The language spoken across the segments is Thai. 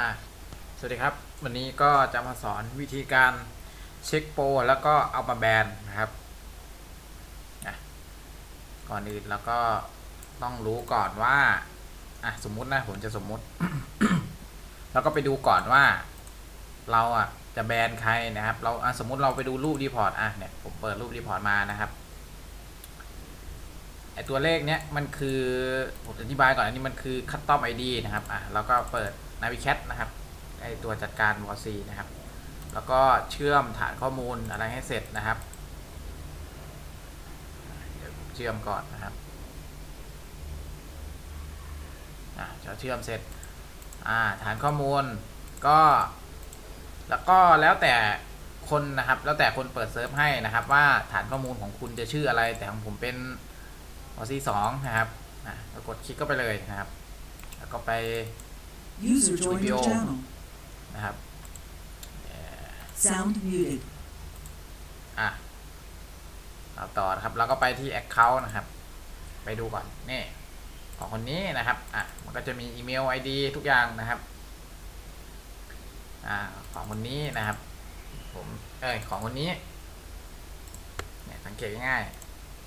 อะสวัสดีครับ วันนี้ก็จะมาสอนวิธีการเช็คโปรแล้วก็เอามาแบนนะครับก่อนอื่นแล้วก็ต้องรู้ก่อนว่าอะสมมุตินะผมจะสมมุติ แล้วก็ไปดูก่อนว่า เราอะจะแบนใครนะครับ เราสมมุติเราไปดูรูปรีพอร์ตอะเนี่ยผมเปิดรูปรีพอร์ตมานะครับไอตัวเลขเนี้ยมันคือผมอธิบายก่อนอันนี้มันคือ custom ID นะครับอะแล้วก็เปิด Navicat นะครับไอตัวจัดการ w c นะครับ แล้วก็เชื่อมฐานข้อมูลอะไรให้เสร็จนะครับเดี๋ยวเชื่อมก่อนนะครับอะจะเชื่อมเสร็จอ่าฐานข้อมูลก็ แล้วก็แล้วแต่คนนะครับ แล้วแต่คนเปิดเซิร์ฟให้นะครับ ว่าฐานข้อมูลของคุณจะชื่ออะไร แต่ของผมเป็นวซีสองนะครับอะแล้วกดคลิกเข้าไปเลยนะครับ แล้วก็ไป User joined your Video. channel. นะครับเอ่อ Sound muted. อะเอาต่อนะครับแล้วก็ไปที่ Account นะครับ ไปดูก่อนนี่ของคนนี้นะครับอะมันก็จะมีอีเมล ID ทุกอย่างนะครับอ่าของคนนี้นะครับผมเอ้ยของคนนี้เนี่ยสังเกตง่าย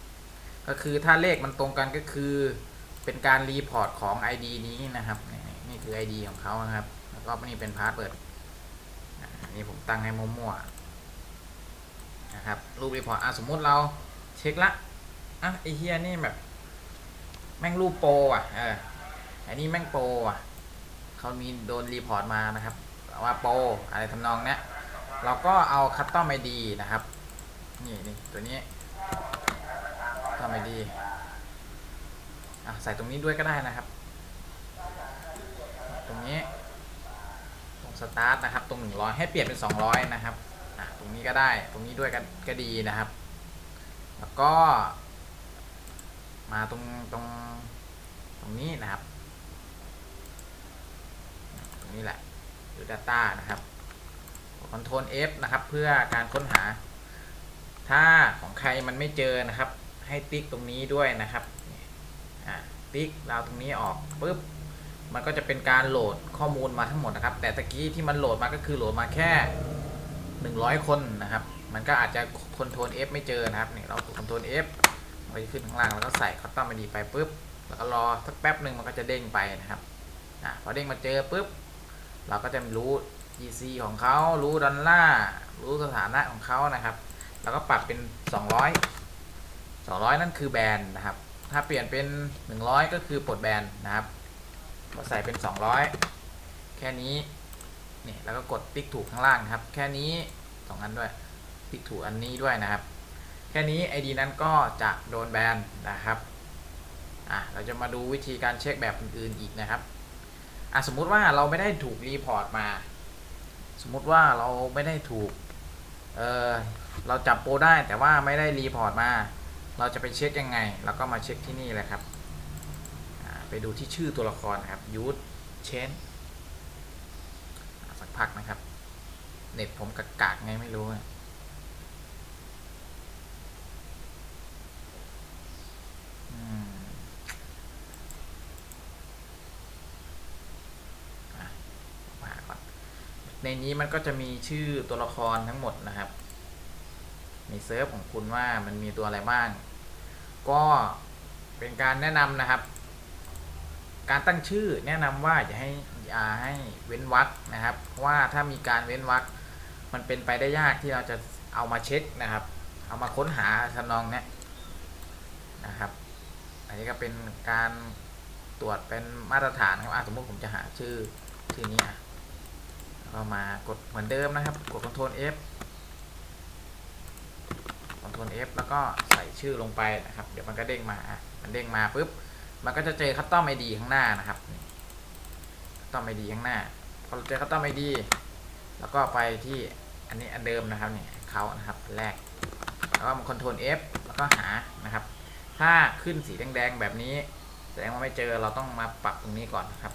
ๆก็คือถ้าเลขมันตรงกันก็คือเป็นการรีพอร์ตของ ID นี้นะครับ นี่คือ ID ของเขานะครับ แล้วก็นี่เป็นพาสเวิร์ดนนี้ผมตั้งให้มั่วๆนะครับ รูปรีพอร์ตอะสมมุติเราเช็คละอะไอเฮียนี่แบบ แม่งรูปโปรอะเอออันนี้แม่งโปรอะเขามีโดนรีพอร์ตมานะครับ ว่าโปรอะไรทำนองเนี้ยเราก็เอาคัตตอมไอดีนะครับ นี่นี่ตัวนี้ทำไมดีอะใส่ตรงนี้ด้วยก็ได้นะครับ ตรงนี้ ตรงสตาร์ทนะครับ ตรง 100 ให้เปลี่ยนเป็น 200 นะครับตรงนี้ก็ได้ ตรงนี้ด้วยก็ก็ดีนะครับ แล้วก็ มาตรงตรงตรงนี้นะครับ ตรงนี้แหละหรือ Data นะครับคอนโทรล F นะครับ เพื่อการค้นหา ถ้าของใครมันไม่เจอนะครับ ให้ติ๊กตรงนี้ด้วยนะครับนี่อะติ๊กเราตรงนี้ออกปุ๊บ มันก็จะเป็นการโหลดข้อมูลมาทั้งหมดนะครับ แต่ตะกี้ที่มันโหลดมาก็คือโหลดมาแค่ 100 คนนะครับ มันก็อาจจะคอนโทรล F ไม่เจอนะครับนี่เรากดคอนโทรล F มันจะขึ้นข้างล่างแล้วก็ใส่คัตตอมไอดีไปปุ๊บแล้วก็รอสักแป๊บหนึ่งมันก็จะเด้งไปนะครับอะพอเด้งมาเจอปุ๊บเราก็จะรู้ EC ของเขารู้ดอลลาร์รู้สถานะของเขานะครับ แล้วก็ปรับเป็น 200 200 นั่นคือแบนนะครับ ถ้าเปลี่ยนเป็น 100 ก็คือปลดแบนนะครับ ก็ใส่เป็น 200 แค่นี้นี่แล้วก็กดติ๊กถูกข้างล่างนะครับ แค่นี้สองอันด้วย ติ๊กถูกอันนี้ด้วยนะครับ แค่นี้ ID นั้นก็จะโดนแบนนะครับอะเราจะมาดูวิธีการเช็คแบบอื่นๆอีกนะครับอะสมมุติว่าเราไม่ได้ถูกรีพอร์ตมา สมมุติว่าเราไม่ได้ถูกเออเราจับโปรได้แต่ว่าไม่ได้รีพอร์ตมา เราจะไปเช็คยังไง เราก็มาเช็คที่นี่เลยครับ ไปดูที่ชื่อตัวละครนะครับยูทเชนสักพักนะครับ เน็ตผมกากๆไงไม่รู้อะอืมมาก่อนในนี้มันก็จะมีชื่อตัวละครทั้งหมดนะครับ ในเซิร์ฟของคุณว่ามันมีตัวอะไรบ้าง ก็เป็นการแนะนำนะครับ การตั้งชื่อแนะนำว่าอย่าให้อย่าให้เว้นวรรคนะครับ เพราะว่าถ้ามีการเว้นวรรคมันเป็นไปได้ยากที่เราจะเอามาเช็คนะครับ เอามาค้นหาทำนองเนี้ยนะครับ อันนี้ก็เป็นการตรวจเป็นมาตรฐานครับสมมติผมจะหาชื่อชื่อนี้อะแล้วก็มากดเหมือนเดิมนะครับ กด Ctrl F Ctrl F แล้วก็ใส่ชื่อลงไปนะครับ เดี๋ยวมันก็เด้งมา มันเด้งมาปุ๊บ มันก็จะเจอคัตตอมไอดีข้างหน้านะครับคัตตอมไอดีข้างหน้า พอเราเจอคัตตอมไอดีแล้วก็ไปที่อันนี้อันเดิมนะครับเนี่ยเขานะครับแรก แล้วก็มา Ctrl F แล้วก็หานะครับ ถ้าขึ้นสีแดงๆแบบนี้ แสดงว่าไม่เจอเราต้องมาปรับตรงนี้ก่อนนะครับ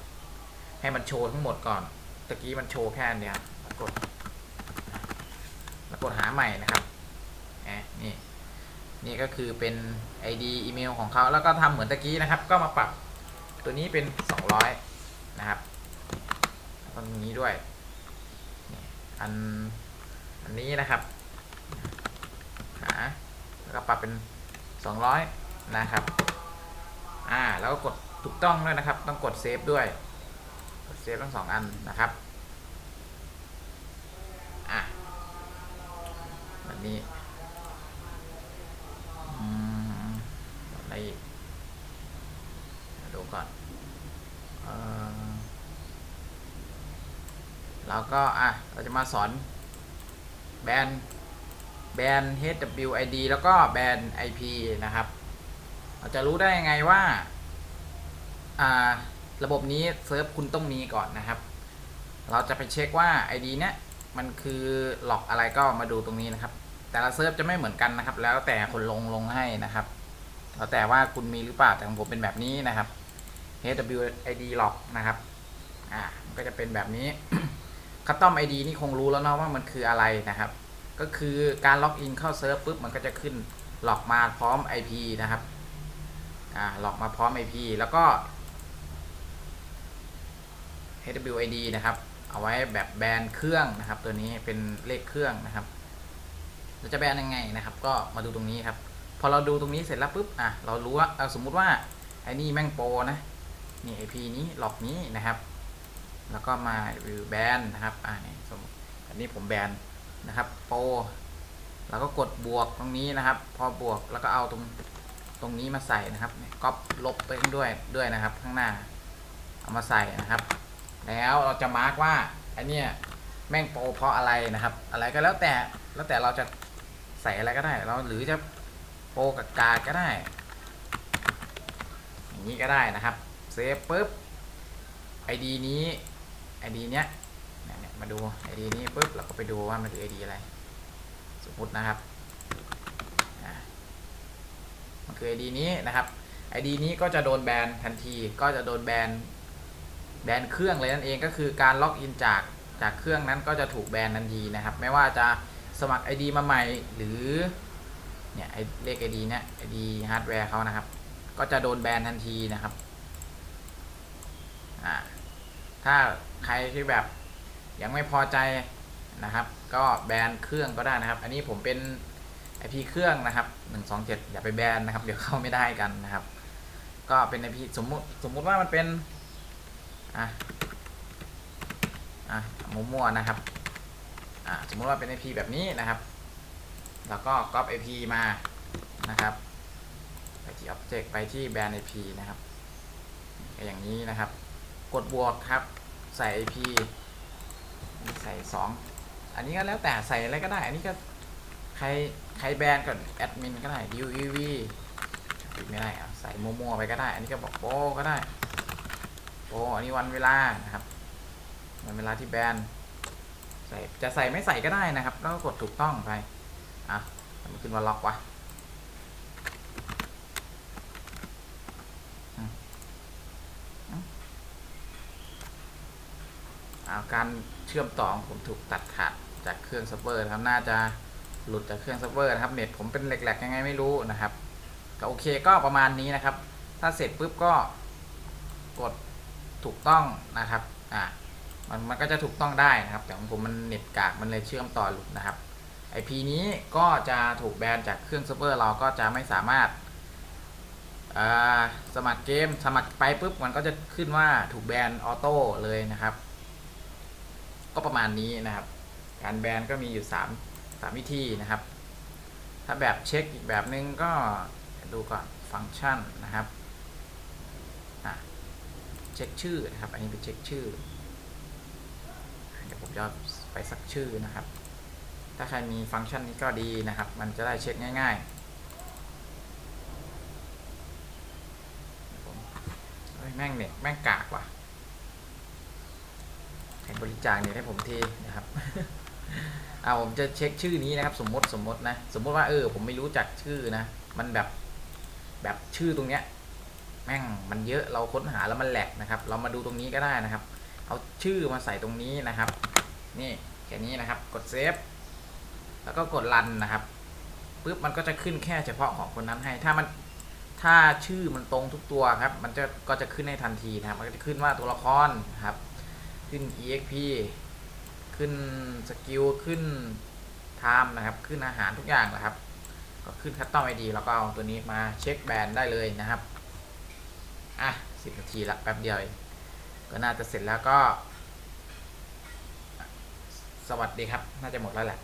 ให้มันโชว์ทั้งหมดก่อนตะกี้มันโชว์แค่นเดียวแล้วกดแล้วกดหาใหม่นะครับแหมนี่ นี่ก็คือเป็น ID อีเมลของเขาแล้วก็ทำเหมือนตะกี้นะครับ ก็มาปรับตัวนี้เป็น 200 นะครับตรงนี้ด้วยอันอันนี้นะครับหาแล้วก็ปรับเป็น 200 นะครับอ่าแล้วก็กดถูกต้องด้วยนะครับ ต้องกดเซฟด้วยกดเซฟทั้งสองอันนะครับอะแบบนี้อืมอะไรอีกเดี๋ยวดูก่อนเออ แล้วก็อะเราจะมาสอนแบนแบน HWID แล้วก็แบน IP นะครับ เราจะรู้ได้ยังไงว่าอ่าระบบนี้เซิร์ฟคุณต้องมีก่อนนะครับ เราจะไปเช็คว่า ID เนี้ยมันคือหลอกอะไรก็มาดูตรงนี้นะครับ แต่ละเซิร์ฟจะไม่เหมือนกันนะครับ แล้วแต่คนลงลงให้นะครับแล้วแต่ว่าคุณมีหรือเปล่าแต่ของผมเป็นแบบนี้นะครับ HWID หลอกนะครับ อ่ามันก็จะเป็นแบบนี้ คัตตอม ID นี่คงรู้แล้วเนาะว่ามันคืออะไรนะครับ ก็คือการล็อกอินเข้าเซิร์ฟปุ๊บมันก็จะขึ้นหลอกมาพร้อม IP นะครับอ่าหลอกมาพร้อม IP แล้วก็ HWID นะครับ เอาไว้แบบแบนเครื่องนะครับ ตัวนี้เป็นเลขเครื่องนะครับเราจะแบนยังไงนะครับ ก็มาดูตรงนี้ครับ พอเราดูตรงนี้เสร็จแล้วปุ๊บอะเรารู้ว่าเอาสมมุติว่าไอ้นี่แม่งโปรนะนี่ IP นี้หลอกนี้นะครับ แล้วก็มาวิวแบนนะครับอ่านี่สมอันนี้ผมแบนนะครับโปรแล้วก็กดบวกตรงนี้นะครับ พอบวกแล้วก็เอาตรงตรงนี้มาใส่นะครับก๊อปลบไปด้วยด้วยนะครับ ข้างหน้าเอามาใส่นะครับ แล้วเราจะมาร์กว่าไอเนี้ยแม่งโปรเพราะอะไรนะครับ อะไรก็แล้วแต่แล้วแต่เราจะใส่อะไรก็ได้ เราหรือจะโปรกับกาก็ได้ อย่างนี้ก็ได้นะครับเซฟปุ๊บ ID นี้ ID เนี้ยเนี่ยมาดู ID นี้ปุ๊บเราก็ไปดูว่ามันคือ ID อะไร สมมุตินะครับมันคือ ID นี้นะครับ ID นี้ก็จะโดนแบนทันทีก็จะโดนแบนแบนเครื่องเลยนั่นเองก็คือการล็อกอินจากจากเครื่องนั้นก็จะถูกแบนทันทีนะครับ ไม่ว่าจะสมัคร ID มาใหม่หรือเนี่ยไอเลข ID เนี่ย ID ฮาร์ดแวร์เขานะครับ ก็จะโดนแบนทันทีนะครับ ถ้าใครที่แบบยังไม่พอใจนะครับ ก็แบนเครื่องก็ได้นะครับ อันนี้ผมเป็น IP เครื่องนะครับ 127 อย่าไปแบนนะครับ เดี๋ยวเข้าไม่ได้กันนะครับ ก็เป็น IP สมมุติสมมุติว่ามันเป็นอะอะมั่วๆนะครับอะสมมติว่าเป็น IP แบบนี้นะครับ แล้วก็ copy IP มานะครับไปที่ object ไปที่ band IP นะครับอย่างนี้นะครับ กดบวกครับ ใส่ IP ใส่ 2 อันนี้ก็แล้วแต่ใส่อะไรก็ได้ อันนี้ก็ใครใครแบนก่อนแอดมินก็ได้ UEV ไม่ได้อะใส่มั่วๆไปก็ได้ อันนี้ก็บอกโปก็ได้โอ้อันนี้วันเวลานะครับวันเวลาที่แบนใส่จะใส่ไม่ใส่ก็ได้นะครับ แล้วก็กดถูกต้องไปอะมันขึ้นว่าล็อกวะอืมอืมเอา การเชื่อมต่อของผมถูกตัดขาดจากเครื่องเซิร์ฟเวอร์ครับน่าจะหลุดจากเครื่องเซิร์ฟเวอร์นะครับเน็ตผมเป็นแหลกๆยังไงไม่รู้นะครับก็โอเคก็ประมาณนี้นะครับ ถ้าเสร็จปุ๊บก็กดถูกต้องนะครับอ่ามันมันก็จะถูกต้องได้นะครับ แต่ของผมมันเน็ตกากมันเลยเชื่อมต่อหลุดนะครับ IP นี้ก็จะถูกแบนจากเครื่องเซิร์ฟเวอร์เราก็จะไม่สามารถอ่าสมัครเกมสมัครไปปุ๊บมันก็จะขึ้นว่าถูกแบนออโต้เลยนะครับ ก็ประมาณนี้นะครับ การแบนก็มีอยู่3 3วิธีนะครับ ถ้าแบบเช็คอีกแบบนึงก็ดูก่อนฟังก์ชันนะครับอะเช็คชื่อนะครับ อันนี้เป็นเช็คชื่อ เดี๋ยวผมจะไปสักชื่อนะครับ ถ้าใครมีฟังก์ชันนี้ก็ดีนะครับ มันจะได้เช็คง่ายๆผมเฮ้ยแม่งเน็ตแม่งกากว่ะ ใครบริจาคเนี่ยให้ผมทีนะครับเอาผมจะเช็คชื่อนี้นะครับ สมมติสมมตินะ สมมติว่าเออ ผมไม่รู้จักชื่อนะ มันแบบแบบชื่อตรงเนี้ย แม่งมันเยอะเราค้นหาแล้วมันแหลกนะครับ เรามาดูตรงนี้ก็ได้นะครับ เอาชื่อมาใส่ตรงนี้นะครับ นี่แค่นี้นะครับ กดเซฟแล้วก็กดรันนะครับปุ๊บมันก็จะขึ้นแค่เฉพาะของคนนั้นให้ ถ้ามันถ้าชื่อมันตรงทุกตัวครับ มันจะก็จะขึ้นให้ทันทีนะครับ มันก็จะขึ้นว่าตัวละครครับ ขึ้น exp ขึ้นสกิลขึ้นไทม์นะครับ ขึ้นอาหารทุกอย่างแหละครับ ก็ขึ้นคัสตอมไอดีแล้วก็เอาตัวนี้มาเช็คแบรนด์ได้เลยนะครับ อะสิบนาทีละแป๊บเดียวเองก็น่าจะเสร็จแล้วก็ สวัสดีครับ น่าจะหมดแล้วแหละ